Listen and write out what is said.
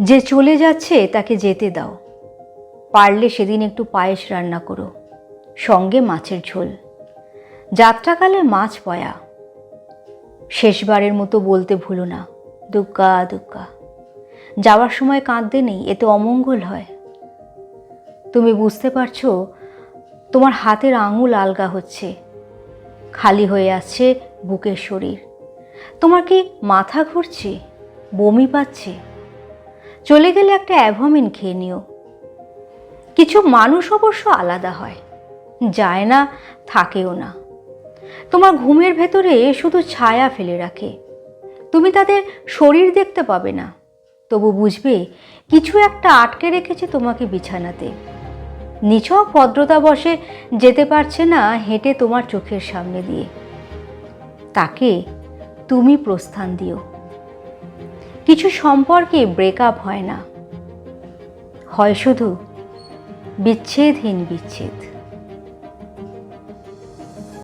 যে চলে যাচ্ছে, তাকে যেতে দাও। পারলে সেদিন একটু পায়েস রান্না করো। সঙ্গে মাছের ঝোল। যাত্রাকালে মাছ পয়া। শেষবারের মতো বলতে ভুলো না। দুগ্গা দুগ্গা। যাওয়ার সময় কাঁদতে নেই এতে অমঙ্গল হয়। তুমি বুঝতে পারছ, তোমার হাতের আঙুল আলগা হচ্ছে। খালি হয়ে আসছে বুকের শরীর। তোমার কি মাথা ঘুরছে? বমি পাচ্ছে? চলে গেলে একটা অ্যাভমিন খেয়ে নিও। কিছু মানুষ অবশ্য আলাদা হয়, যায় না, থাকেও না। তোমার ঘুমের ভেতরে শুধু ছায়া ফেলে রাখে। তুমি তাদের শরীর দেখতে পাবে না। তবু বুঝবে, কিছু একটা আটকে রেখেছে তোমাকে বিছানাতে। নিছক ভদ্রতা বসে যেতে পারছে না হেঁটে তোমার চোখের সামনে দিয়ে। তাকে তুমি প্রস্থান দিও। কিছু সম্পর্কে ব্রেকআপ হয় না। হয় শুধু বিচ্ছেদহীন বিচ্ছেদ।